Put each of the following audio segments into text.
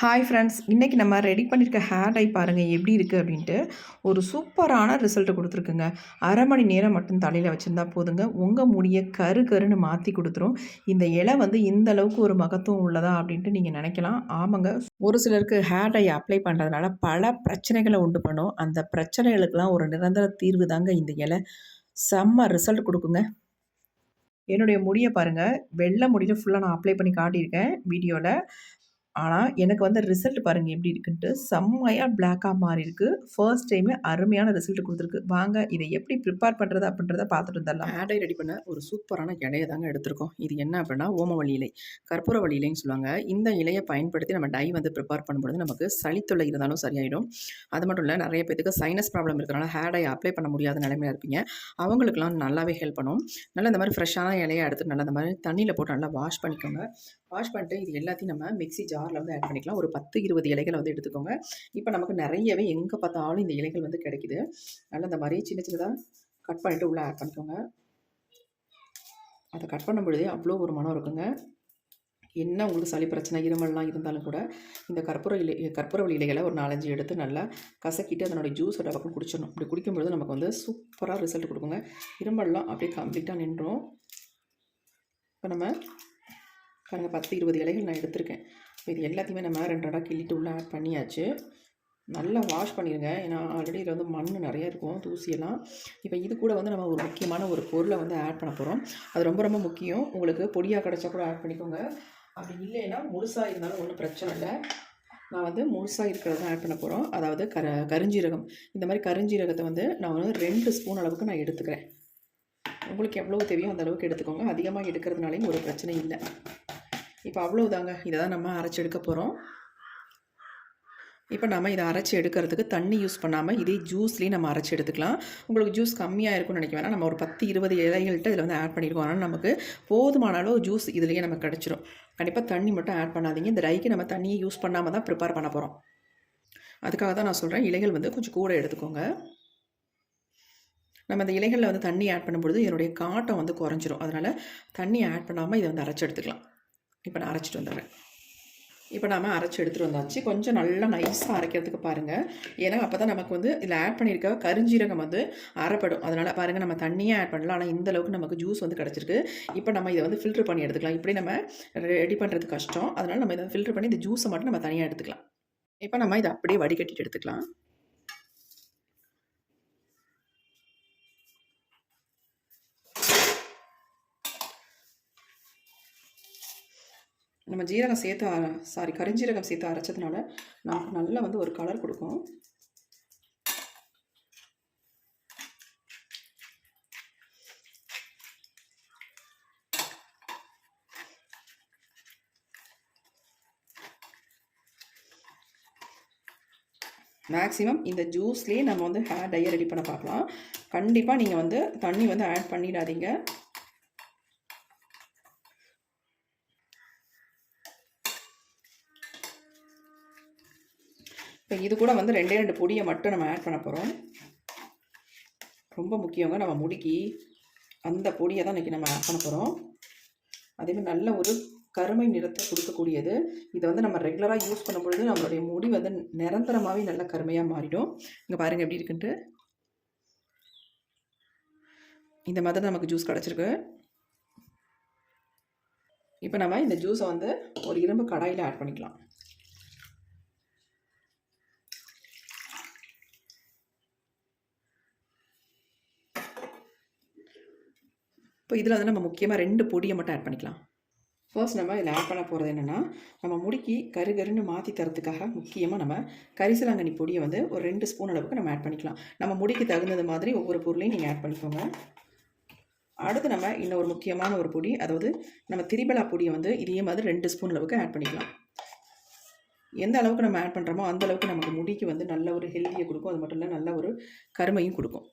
Hi friends இன்றைக்கி நம்ம ready பண்ணியிருக்க ஹேர் டை பாருங்கள் எப்படி இருக்குது அப்படின்ட்டு ஒரு சூப்பரான ரிசல்ட்டு கொடுத்துருக்குங்க. அரை மணி நேரம் மட்டும் தலையில் வச்சுருந்தா போதுங்க. உங்கள் முடியை கரு கருன்னு மாற்றி கொடுத்துரும். இந்த இலை வந்து இந்த அளவுக்கு ஒரு மகத்துவம் உள்ளதா அப்படின்ட்டு நீங்கள் நினைக்கலாம். ஆமாங்க ஒரு சிலருக்கு ஹேர் டை அப்ளை பண்ணுறதுனால பல பிரச்சனைகளை உண்டு பண்ணும். அந்த பிரச்சனைகளுக்கெல்லாம் ஒரு நிரந்தர தீர்வு தாங்க இந்த இலை. செம்ம ரிசல்ட் கொடுக்குங்க. என்னுடைய முடியை பாருங்கள் வெள்ளை முடியில் ஃபுல்லாக நான் அப்ளை பண்ணி காட்டியிருக்கேன் வீடியோவில் ஆனால் எனக்கு வந்து ரிசல்ட் பாருங்கள் எப்படி இருக்குன்ட்டு. செம்மையாக பிளாக்காக மாறி இருக்கு ஃபர்ஸ்ட் டைமே அருமையான ரிசல்ட் கொடுத்துருக்கு. வாங்க இதை எப்படி ப்ரிப்பேர் பண்ணுறது அப்படின்றத பார்த்துட்டு வந்துடலாம். ஆடை ரெடி பண்ண ஒரு சூப்பரான இலையை தாங்க எடுத்திருக்கோம். இது என்ன அப்படின்னா ஓமவள்ளி இலை. கற்பூரவள்ளி இலைன்னு சொல்லுவாங்க. இந்த இலையை பயன்படுத்தி நம்ம டை வந்து ப்ரிப்பேர் பண்ணும்பொழுது நமக்கு சளித்தொல்லை இருந்தாலும் சரியாயிடும். அது மட்டும் இல்லை நிறைய பேத்துக்கு சைனஸ் ப்ராப்ளம் இருக்கிறனால ஹேர் டை அப்ளை பண்ண முடியாத நிலைமையாக இருப்பீங்க. அவங்களுக்குலாம் நல்லாவே ஹெல்ப் பண்ணும். நல்லா இந்த மாதிரி ஃப்ரெஷ்ஷான இலையை எடுத்து நல்லா இந்த மாதிரி தண்ணியில் போட்டு நல்லா வாஷ் பண்ணிக்கோங்க. வாஷ் பண்ணிட்டு இது எல்லாத்தையும் நம்ம மிக்ஸி ஜாரில் வந்து ஆட் பண்ணிக்கலாம். ஒரு பத்து இருபது இலைகளை வந்து எடுத்துக்கோங்க. இப்போ நமக்கு நிறையவே எங்கே பார்த்தாலும் இந்த இலைகள் வந்து கிடைக்குது. அதனால் இந்த மாதிரி சின்ன சின்னதாக கட் பண்ணிவிட்டு உள்ளே ஆட் பண்ணிக்கோங்க. அதை கட் பண்ணும் பொழுதே அவ்வளோ ஒரு மனம் இருக்குங்க. என்ன உங்களுக்கு சளி பிரச்சனை இருமல்லாம் இருந்தாலும் கூட இந்த கற்பூர இலை கற்பூரவள்ளி இலைகளை ஒரு நாலஞ்சு எடுத்து நல்லா கசக்கிட்டு அதனுடைய ஜூஸோட பக்கம் குடிச்சிடணும். இப்படி குடிக்கும்பொழுது நமக்கு வந்து சூப்பராக ரிசல்ட் கொடுக்குங்க. இருமல்லாம் அப்படியே கம்ப்ளீட்டாக நின்றோம். இப்போ நம்ம பாருங்கள் பத்து இருபது இலைகள் நான் எடுத்திருக்கேன். இப்போ இது எல்லாத்தையுமே நம்ம ரெண்டு ரெண்டாக கிள்ளிட்டு உள்ளே ஆட் பண்ணியாச்சு. நல்லா வாஷ் பண்ணிடுங்க ஏன்னா ஆல்ரெடி இதில் வந்து மண் நிறைய இருக்கும் தூசியெல்லாம். இப்போ இது கூட வந்து நம்ம ஒரு முக்கியமான ஒரு பொருளை வந்து ஆட் பண்ண போகிறோம் அது ரொம்ப ரொம்ப முக்கியம். உங்களுக்கு பொடியாக கிடச்சா கூட ஆட் பண்ணிக்கோங்க. அப்படி இல்லைன்னா முழுசாக இருந்தாலும் ஒன்றும் பிரச்சனை இல்லை. நான் வந்து முழுசாக இருக்கிறத ஆட் பண்ண போகிறோம் அதாவது கர கருஞ்சீரகம். இந்த மாதிரி கருஞ்சீரகத்தை வந்து நான் வந்து ரெண்டு ஸ்பூன் அளவுக்கு நான் எடுத்துக்கிறேன். உங்களுக்கு எவ்வளோ தேவையோ அந்த அளவுக்கு எடுத்துக்கோங்க. அதிகமாக எடுக்கிறதுனாலையும் ஒரு பிரச்சனை இல்லை. இப்போ அவ்வளோதாங்க இதை தான் நம்ம அரைச்சி எடுக்க போகிறோம் இப்போ நம்ம இதை அரைச்சி எடுக்கிறதுக்கு தண்ணி யூஸ் பண்ணாமல் இதே ஜூஸ்லேயும் நம்ம அரைச்சி எடுத்துக்கலாம். உங்களுக்கு ஜூஸ் கம்மியாக இருக்கும்னு நினைக்க வேணாம். நம்ம ஒரு பத்து இருபது இலைகள்கிட்ட இதில் வந்து ஆட் பண்ணியிருக்கோம் ஆனால் நமக்கு போதுமான அளவு ஜூஸ் இதுலேயே நமக்கு கிடச்சிரும். கண்டிப்பாக தண்ணி மட்டும் ஆட் பண்ணாதீங்க. இந்த ரைக்கு நம்ம தண்ணியை யூஸ் பண்ணாமல் தான் ப்ரிப்பேர் பண்ண போகிறோம் அதுக்காக தான் நான் சொல்கிறேன் இலைகள் வந்து கொஞ்சம் கூட எடுத்துக்கோங்க. நம்ம அந்த இலைகளில் வந்து தண்ணி ஆட் பண்ணும்பொழுது இதனுடைய காட்டம் வந்து குறைஞ்சிரும். அதனால் தண்ணி ஆட் பண்ணாமல் இதை வந்து அரைச்சி எடுத்துக்கலாம். இப்போ நான் அரைச்சிட்டு வந்துடுறேன். இப்போ நாம் அரைச்சி எடுத்துகிட்டு வந்தாச்சு. கொஞ்சம் நல்லா நைஸாக அரைக்கிறதுக்கு பாருங்கள் ஏன்னா அப்போ தான் நமக்கு வந்து இதில் ஆட் பண்ணியிருக்க கருஞ்சீரகம் வந்து அரைப்படும். அதனால் பாருங்கள் நம்ம தண்ணியே ஆட் பண்ணலாம். ஆனால் இந்த அளவுக்கு நமக்கு ஜூஸ் வந்து கிடச்சிருக்கு. இப்போ நம்ம இதை வந்து ஃபில்ட்ரு பண்ணி எடுத்துக்கலாம். இப்படி நம்ம ரெடி பண்ணுறது கஷ்டம். அதனால் நம்ம இதை ஃபில்ட்ரு பண்ணி இந்த ஜூஸை மட்டும் நம்ம தனியாக எடுத்துக்கலாம். இப்போ நம்ம இதை அப்படியே வடிகட்டிட்டு எடுத்துக்கலாம். நம்ம ஜீரகம் சேர்த்து சாரி கரிஞ்சீரகம் சேர்த்து அரைச்சதுனால நமக்கு நல்லா வந்து ஒரு கலர் கொடுக்கும். மேக்ஸிமம் இந்த ஜூஸ்லேயே நம்ம வந்து ஹேர் டையை ரெடி பண்ண பார்க்கலாம். கண்டிப்பாக நீங்கள் வந்து தண்ணி வந்து ஆட் பண்ணிடாதீங்க. இப்போ இது கூட வந்து ரெண்டே ரெண்டு பொடியை மட்டும் நம்ம ஆட் பண்ண போகிறோம் ரொம்ப முக்கியங்க நம்ம முடிக்கி அந்த பொடியை தான் இன்றைக்கி நம்ம ஆட் பண்ண போகிறோம் அதேமாதிரி நல்ல ஒரு கருமை நிறத்தை கொடுக்கக்கூடியது. இதை வந்து நம்ம ரெகுலராக யூஸ் பண்ணும் பொழுது நம்மளுடைய முடி வந்து நிரந்தரமாகவே நல்ல கருமையாக மாறிடும். இங்கே பாருங்கள் எப்படி இருக்குன்ட்டு. இந்த மாதிரி நமக்கு ஜூஸ் கிடச்சிருக்கு. இப்போ நம்ம இந்த ஜூஸை வந்து ஒரு இரும்பு கடாயில் ஆட் பண்ணிக்கலாம். இப்போ இதில் வந்து நம்ம முக்கியமாக ரெண்டு பொடியை மட்டும் ஆட் பண்ணிக்கலாம். ஃபர்ஸ்ட் நம்ம இதில் ஆட் பண்ண போகிறது என்னென்னா நம்ம முடிக்கி கரு கருன்னு மாற்றி தரத்துக்காக முக்கியமாக நம்ம கரிசலாங்கண்ணி பொடியை வந்து ஒரு ரெண்டு ஸ்பூன் அளவுக்கு நம்ம ஆட் பண்ணிக்கலாம். நம்ம முடிக்கு தகுந்தது மாதிரி ஒவ்வொரு பொருளையும் நீங்கள் ஆட் பண்ணிக்கோங்க. அடுத்து நம்ம இன்னொரு முக்கியமான ஒரு பொடி அதாவது நம்ம திரிபலா பொடியை வந்து இதே மாதிரி ரெண்டு ஸ்பூன் அளவுக்கு ஆட் பண்ணிக்கலாம். எந்த அளவுக்கு நம்ம ஆட் பண்ணுறோமோ அந்த அளவுக்கு நமக்கு முடிக்கு வந்து நல்ல ஒரு ஹெல்த்தியை கொடுக்கும். அது மட்டும் இல்லை நல்ல ஒரு கருமையும் கொடுக்கும்.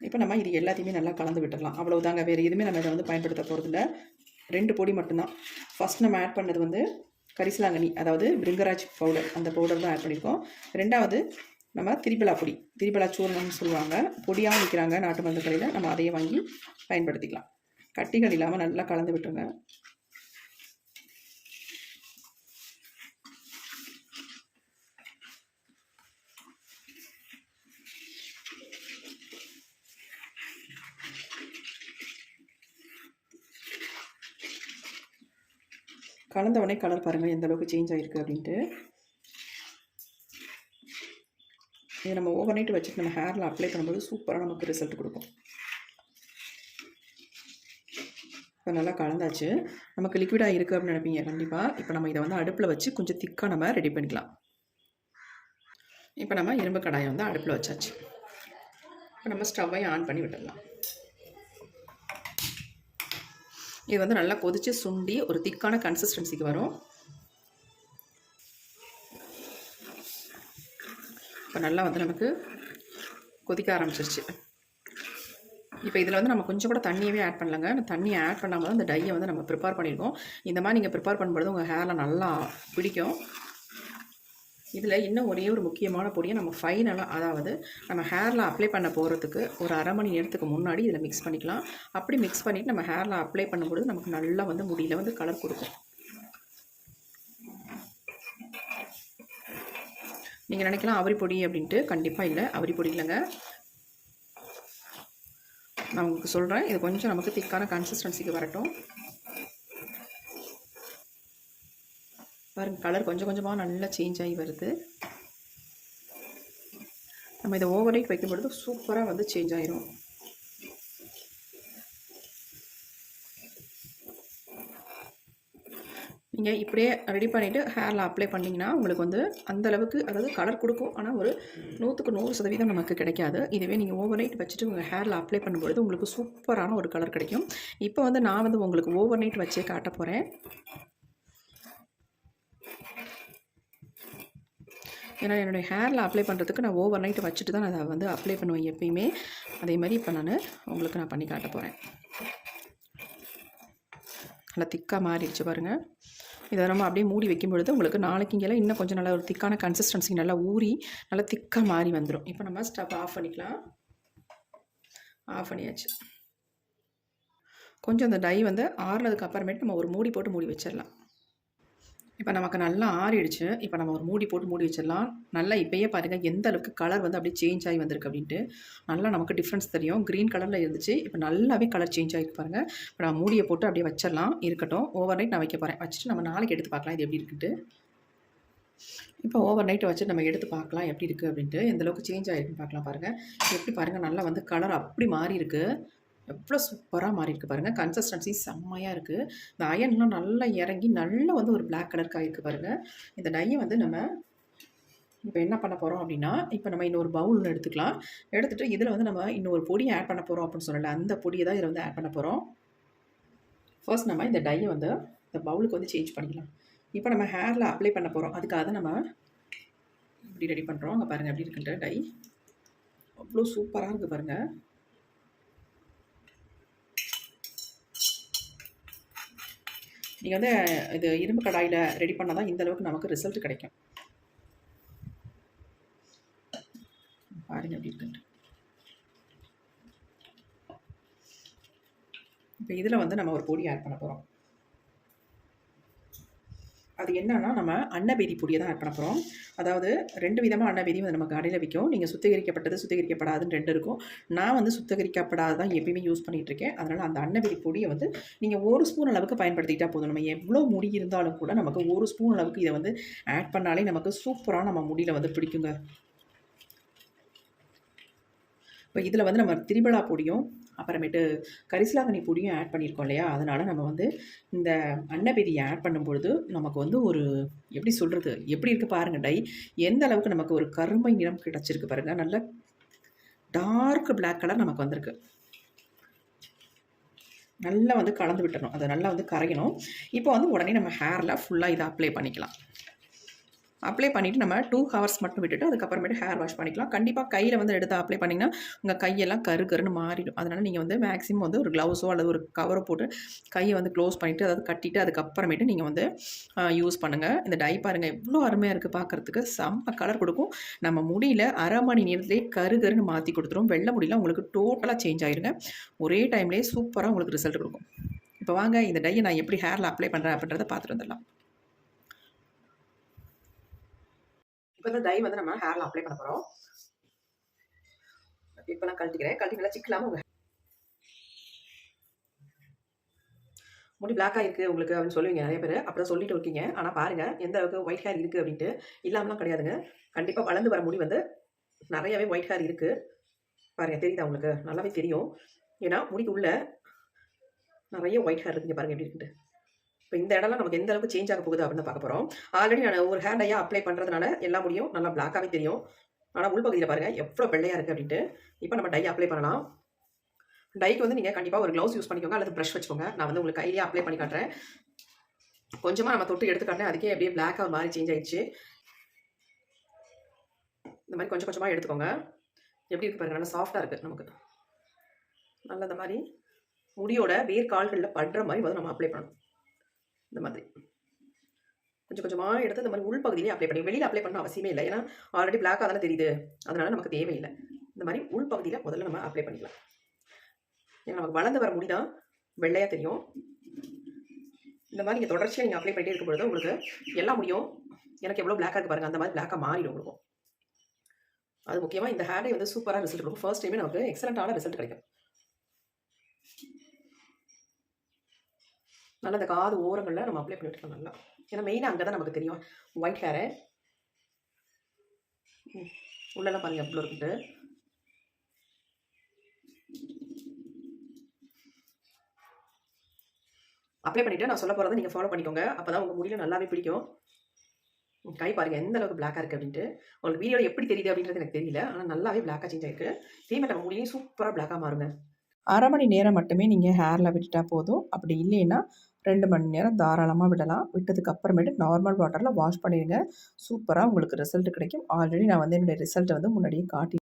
இப்போ நம்ம இது எல்லாத்தையுமே நல்லா கலந்து விட்டுடலாம் அவ்வளவுதாங்க. வேறு எதுவுமே நம்ம இதை வந்து பயன்படுத்த போகிறதில்ல ரெண்டு பொடி மட்டும்தான். ஃபஸ்ட் நம்ம ஆட் பண்ணது வந்து கரிசலாங்கண்ணி அதாவது பிருங்கராஜ் பவுடர் அந்த பவுடர் தான் ஆட் பண்ணியிருக்கோம். ரெண்டாவது நம்ம திரிபலா பொடி. திரிபலா சூர்ணம்னு சொல்லுவாங்க. பொடியாக விற்கிறாங்க நாட்டு மருந்து கடையில் நம்ம அதையே வாங்கி பயன்படுத்திக்கலாம். கட்டிகள் இல்லாமல் நல்லா கலந்து விட்டுருங்க. கலந்த உடனே கலர் பாருங்கள் எந்த அளவுக்கு சேஞ்ச் ஆகிருக்கு அப்படின்ட்டு. இதை நம்ம ஓவர் நைட் வச்சுட்டு நம்ம ஹேரில் அப்ளை பண்ணும்போது சூப்பராக நமக்கு ரிசல்ட் கொடுக்கும். இப்போ நல்லா கலந்தாச்சு. நமக்கு லிக்விடாக இருக்குது அப்படின்னு நினைப்பீங்க கண்டிப்பாக இப்போ நம்ம இதை வந்து அடுப்பில் வச்சு கொஞ்சம் திக்காக நம்ம ரெடி பண்ணிக்கலாம். இப்போ நம்ம இரும்பு கடாயை வந்து அடுப்பில் வச்சாச்சு. இப்போ நம்ம ஸ்டவ்வையும் ஆன் பண்ணி விட்டுடலாம். இது வந்து நல்லா கொதித்து சுண்டி ஒரு திக்கான கன்சிஸ்டன்சிக்கு வரும். இப்போ நல்லா வந்து நமக்கு கொதிக்க ஆரம்பிச்சிருச்சு. இப்போ இதில் வந்து நம்ம கொஞ்சம் கூட தண்ணியவே ஆட் பண்ணலங்க. தண்ணியை ஆட் பண்ணாமல் தான் இந்த டையை வந்து நம்ம ப்ரிப்பேர் பண்ணியிருக்கோம் இந்த மாதிரி நீங்கள் ப்ரிப்பேர் பண்ணும்போது உங்கள் ஹேரில் நல்லா பிடிக்கும். இதில் இன்னும் ஒரே ஒரு முக்கியமான பொடியை நம்ம ஃபைனலாக அதாவது நம்ம ஹேரில் அப்ளை பண்ண போகிறதுக்கு ஒரு அரை மணி நேரத்துக்கு முன்னாடி இதில் மிக்ஸ் பண்ணிக்கலாம். அப்படி மிக்ஸ் பண்ணிவிட்டு நம்ம ஹேரில் அப்ளை பண்ணும்பொழுது நமக்கு நல்லா வந்து முடியில் வந்து கலர் கொடுக்கும். நீங்கள் நினைக்கலாம் அவரி பொடி அப்படின்ட்டு கண்டிப்பாக இல்லை அவரி பொடி இல்லைங்க. நான் உங்களுக்கு சொல்கிறேன் இது கொஞ்சம் நமக்கு திக்கான கன்சிஸ்டன்சிக்கு வரட்டும். பாருங்கள் கலர் கொஞ்சம் கொஞ்சமாக நல்லா சேஞ்ச் ஆகி வருது. நம்ம இதை ஓவர் நைட் வைக்கும் பொழுது சூப்பராக வந்து சேஞ்ச் ஆயிரும். நீங்கள் இப்படியே ரெடி பண்ணிவிட்டு ஹேரில் அப்ளை பண்ணிங்கன்னா உங்களுக்கு வந்து அந்த அளவுக்கு அதாவது கலர் கொடுக்கும். ஆனால் ஒரு நூற்றுக்கு நூறு சதவீதம் நமக்கு கிடைக்காது. இதுவே நீங்கள் ஓவர் நைட் வச்சுட்டு உங்கள் ஹேரில் அப்ளை பண்ணும்பொழுது உங்களுக்கு சூப்பரான ஒரு கலர் கிடைக்கும். இப்போ வந்து நான் வந்து உங்களுக்கு ஓவர் நைட் வச்சே காட்ட போகிறேன் ஏன்னா என்னுடைய ஹேரில் அப்ளை பண்ணுறதுக்கு நான் ஓவர் நைட் வச்சுட்டு தான் நான் அதை வந்து அப்ளை பண்ணுவேன் எப்பயுமே. அதே மாதிரி இப்போ நான் உங்களுக்கு நான் பண்ணி காட்ட போகிறேன் நல்லா திக்காக மாறிடுச்சு பாருங்கள் இதை நம்ம அப்படியே மூடி வைக்கும் பொழுது உங்களுக்கு நாளைக்கு இங்கெல்லாம் இன்னும் கொஞ்சம் நல்லா ஒரு திக்கான கன்சிஸ்டன்சி நல்லா ஊறி நல்லா திக்காக மாறி வந்துடும் இப்போ நம்ம ஸ்டவ் ஆஃப் பண்ணிக்கலாம். ஆஃப் பண்ணியாச்சு. கொஞ்சம் அந்த டை வந்து ஆறுனதுக்கு அப்புறமேட்டு நம்ம ஒரு மூடி போட்டு மூடி வச்சிடலாம் இப்போ நமக்கு நல்லா ஆறிடுச்சு. இப்போ நம்ம ஒரு மூடி போட்டு மூடி வச்சிடலாம். நல்லா இப்போயே பாருங்கள் எந்த அளவுக்கு கலர் வந்து அப்படியே சேஞ்ச் ஆகி வந்திருக்கு அப்படின்ட்டு. நல்லா நமக்கு டிஃப்ரென்ஸ் தெரியும். க்ரீன் கலரில் இருந்துச்சு. இப்போ நல்லாவே கலர் சேஞ்ச் ஆகிருக்கு பாருங்கள் இப்போ நான் மூடியை போட்டு அப்படியே வச்சிடலாம். இருக்கட்டும். ஓவர் நைட் நான் வைக்க போகிறேன் வச்சுட்டு நம்ம நாளைக்கு எடுத்து பார்க்கலாம். இது எப்படி இருக்குன்ட்டு. இப்போ ஓவர் நைட்டை வச்சு நம்ம எடுத்து பார்க்கலாம். எப்படி இருக்குது அப்படின்ட்டு. எந்த அளவுக்கு சேஞ்ச் ஆகிருக்குன்னு பார்க்கலாம் பாருங்கள் எப்படி பாருங்கள் நல்லா வந்து கலர் அப்படி மாறி இருக்குது எவ்வளோ சூப்பராக மாறி இருக்குது பாருங்கள் கன்சிஸ்டன்சி செம்மையாக இருக்குது இந்த அயன்லாம் நல்லா இறங்கி நல்லா வந்து ஒரு பிளாக் கலருக்கு ஆகிருக்கு பாருங்கள் இந்த டையை வந்து நம்ம இப்போ என்ன பண்ண போகிறோம் அப்படின்னா இப்போ நம்ம இன்னொரு பவுல் ஒன்று எடுத்துக்கலாம். எடுத்துகிட்டு இதில் வந்து நம்ம இன்னொரு பொடியை ஆட் பண்ண போகிறோம் அப்படின்னு சொல்லலை அந்த பொடியை தான் இதில் வந்து ஆட் பண்ண போகிறோம் ஃபர்ஸ்ட் நம்ம இந்த டையை வந்து இந்த பவுலுக்கு வந்து சேஞ்ச் பண்ணிக்கலாம். இப்போ நம்ம ஹேரில் அப்ளை பண்ண போகிறோம் அதுக்காக நம்ம இப்படி ரெடி பண்ணுறோம் அங்கே பாருங்கள் அப்படி இருக்கின்ற டை அவ்வளோ சூப்பராக இருக்குது பாருங்கள் நீங்கள் வந்து இது இரும்பு கடாயில் ரெடி பண்ணால் தான் இந்த அளவுக்கு நமக்கு ரிசல்ட் கிடைக்கும். பாருங்கள் எப்படி இருக்குன்ட்டு. இப்போ இதில் வந்து நம்ம ஒரு பொடி ஆட் பண்ண போகிறோம் அது என்னன்னா நம்ம அன்னபேதி பொடியை தான் ஆட் பண்ண போகிறோம் அதாவது ரெண்டு விதமாக அன்னபேதி வந்து நம்ம கடையில் விற்கும். நீங்கள் சுத்திகரிக்கப்பட்டது சுத்திகரிக்கப்படாதுன்னு ரெண்டு இருக்கும். நான் வந்து சுத்திகரிக்கப்படாது தான் எப்பயுமே யூஸ் பண்ணிகிட்டு இருக்கேன். அதனால் அந்த அன்னபேதி பொடியை வந்து நீங்கள் ஒரு ஸ்பூன் அளவுக்கு பயன்படுத்திக்கிட்டால் போதும். நம்ம எவ்வளோ முடி இருந்தாலும் கூட நமக்கு ஒரு ஸ்பூன் அளவுக்கு இதை வந்து ஆட் பண்ணாலே நமக்கு சூப்பராக நம்ம முடியில் வந்து பிடிக்குங்க. இப்போ இதில் வந்து நம்ம திரிபலா பொடியும் அப்புறமேட்டு கரிசலாங்கனி பொடியும் ஆட் பண்ணியிருக்கோம் இல்லையா? அதனால் நம்ம வந்து இந்த அன்னபெதியை ஆட் பண்ணும்பொழுது நமக்கு வந்து ஒரு எப்படி சொல்கிறது எப்படி இருக்குது பாருங்கள் டை. எந்த அளவுக்கு நமக்கு ஒரு கருமை நிறம் கிடச்சிருக்கு பாருங்கள் நல்ல டார்க் பிளாக் கலர் நமக்கு வந்திருக்கு. நல்லா வந்து கலந்து விட்டணும். அதை நல்லா வந்து கரையணும். இப்போ வந்து உடனே நம்ம ஹேரில் ஃபுல்லாக இதை அப்ளை பண்ணிக்கலாம். அப்ளை பண்ணிவிட்டு நம்ம டூ ஹவர்ஸ் மட்டும் விட்டுட்டு அதுக்கப்புறமேட்டு ஹேர் வாஷ் பண்ணிக்கலாம். கண்டிப்பாக கையில் வந்து எடுத்து அப்ளை பண்ணிங்கன்னா உங்கள் கையெல்லாம் கரு கருன்னு மாறிடும். அதனால் நீங்கள் வந்து மேக்ஸிமம் வந்து ஒரு க்ளவுஸோ அல்லது ஒரு கவரோ போட்டு கையை வந்து க்ளோஸ் பண்ணிவிட்டு அதாவது கட்டிட்டு அதுக்கப்புறமேட்டு நீங்கள் வந்து யூஸ் பண்ணுங்கள் இந்த டை பாருங்கள் எவ்வளோ அருமையாக இருக்குது பார்க்குறதுக்கு. செம்ம கலர் கொடுக்கும். நம்ம முடியல அரை மணி நேரத்துலேயே கரு கருன்னு மாற்றி கொடுத்துரும். வெள்ளை முடியல உங்களுக்கு டோட்டலாக சேஞ்ச் ஆகிருங்க ஒரே டைம்லேயே சூப்பராக உங்களுக்கு ரிசல்ட் கொடுக்கும். இப்போ வாங்க இந்த டையை நான் எப்படி ஹேரில் அப்ளை பண்ணுறேன் அப்படின்றத பார்த்துட்டு வந்துடலாம். இப்போ இந்த டை வந்து நம்ம ஹேரில் அப்ளை பண்ண போகிறோம் இப்போ நான் கழட்டிக்கிறேன். கழட்டி நல்லா சிக்கலாமல் உங்கள் முடி பிளாக்காக இருக்குது உங்களுக்கு அப்படின்னு சொல்லுவீங்க நிறைய பேர். அப்புறம் சொல்லிட்டு இருக்கீங்க. ஆனால் பாருங்கள் எந்த அளவுக்கு ஒயிட் ஹேர் இருக்குது அப்படின்ட்டு இல்லாமலாம் கிடையாதுங்க. கண்டிப்பாக வளர்ந்து வர முடி வந்து நிறையவே ஒயிட் ஹேர் இருக்குது பாருங்கள் தெரியுதா உங்களுக்கு? நல்லாவே தெரியும். ஏன்னா முடிக்கு உள்ள நிறைய ஒயிட் ஹேர் இருக்குங்க பாருங்கள் எப்படி இருக்குன்ட்டு. இப்போ இந்த இடம்லாம் நமக்கு எந்த அளவுக்கு சேஞ்ச் ஆக போகுது அப்படின்னு பார்க்க போகிறோம் ஆல்ரெடி நான் ஒரு ஹேண்டையாக அப்ளை பண்ணுறதுனால எல்லா முடியும். நல்லா பிளாக்காகவே தெரியும். ஆனால் உள்பகுதியில் பாருங்கள் எவ்வளோ வெள்ளையாக இருக்குது அப்படின்ட்டு. இப்போ நம்ம டை அப்ளை பண்ணலாம். டைக்கு வந்து நீங்கள் கண்டிப்பாக ஒரு க்ளவுஸ் யூஸ் பண்ணிக்கோங்க. அல்லது ப்ரஷ் வச்சுக்கோங்க. நான் வந்து உங்களுக்கு கையிலேயே அப்ளை பண்ணி காட்டுறேன். கொஞ்சமாக நம்ம தொட்டு எடுத்து காட்டுறேன் அதுக்கே அப்படியே பிளாக்காக மாதிரி சேஞ்ச் ஆயிடுச்சு. இந்த மாதிரி கொஞ்சம் கொஞ்சமாக எடுத்துக்கோங்க. எப்படி இருக்கு பாருங்கள் நல்லா சாஃப்டாக இருக்குது நமக்கு. நல்லா இந்த மாதிரி முடியோட வேர் கால்களில் படுற மாதிரி வந்து நம்ம அப்ளை பண்ணணும். இந்த மாதிரி. கொஞ்சம் கொஞ்சமாக எடுத்து இந்த மாதிரி உள்பகுதியிலே அப்ளை பண்ணி வெளியில் அப்ளை பண்ண அவசியமே இல்லை. ஏன்னா ஆல்ரெடி பிளாக்காக தானே தெரியுது. அதனால் நமக்கு தேவையில்லை. இந்த மாதிரி உள்பகுதியில் முதல்ல நம்ம அப்ளை பண்ணிக்கலாம். ஏன்னா நமக்கு வளர்ந்து வர முடிதான் வெள்ளையாக தெரியும். இந்த மாதிரி நீங்கள் தொடர்ச்சியாக நீங்கள் அப்ளை பண்ணிட்டே இருக்கும் பொழுது உங்களுக்கு எல்லா முடியும். எனக்கு எவ்வளோ பிளாக்காக இருக்குது பாருங்கள் அந்த மாதிரி பிளாக்காக மாறிடும் உங்களுக்கும் அது முக்கியமாக இந்த ஹேர் வந்து சூப்பராக ரிசல்ட் கொடுக்கும். ஃபர்ஸ்ட் டைமே நமக்கு எக்ஸலண்ட்டான ரிசல்ட் கிடைக்கும். நல்லா இந்த காது ஓரங்களில் நம்ம அப்ளை பண்ணிட்டு நல்லா. ஏன்னா மெயினாக அங்கே தான் நமக்கு தெரியும். ஒயிட் ஹேரு உள்ளெல்லாம் பாருங்க எவ்வளோ இருக்குது. அப்ளை பண்ணிவிட்டு நான் சொல்ல போகிறத நீங்கள் ஃபாலோ பண்ணிக்கோங்க. அப்போ தான் உங்கள் முடியல நல்லாவே பிடிக்கும். கை பாருங்கள் எந்த அளவுக்கு பிளாக்காக இருக்குது அப்படின்ட்டு. உங்களுக்கு வீடியோவில் எப்படி தெரியுது அப்படின்றது எனக்கு தெரியல. ஆனால் நல்லாவே பிளாக்காக சேஞ்ச் ஆயிருக்கு. இதே நம்ம முடியும் சூப்பராக பிளாக்காக மாறுங்க. அரை மணி நேரம் மட்டுமே நீங்கள் ஹேரில் விட்டுட்டா போதும். அப்படி இல்லைன்னா ரெண்டு மணி நேரம் தாராளமாக விடலாம். விட்டதுக்கு அப்புறமேட்டு நார்மல் வாட்டரில் வாஷ் பண்ணிடுங்க. சூப்பராக உங்களுக்கு ரிசல்ட் கிடைக்கும். ஆல்ரெடி நான் வந்து என்னுடைய ரிசல்ட்டை வந்து முன்னாடியே காட்டி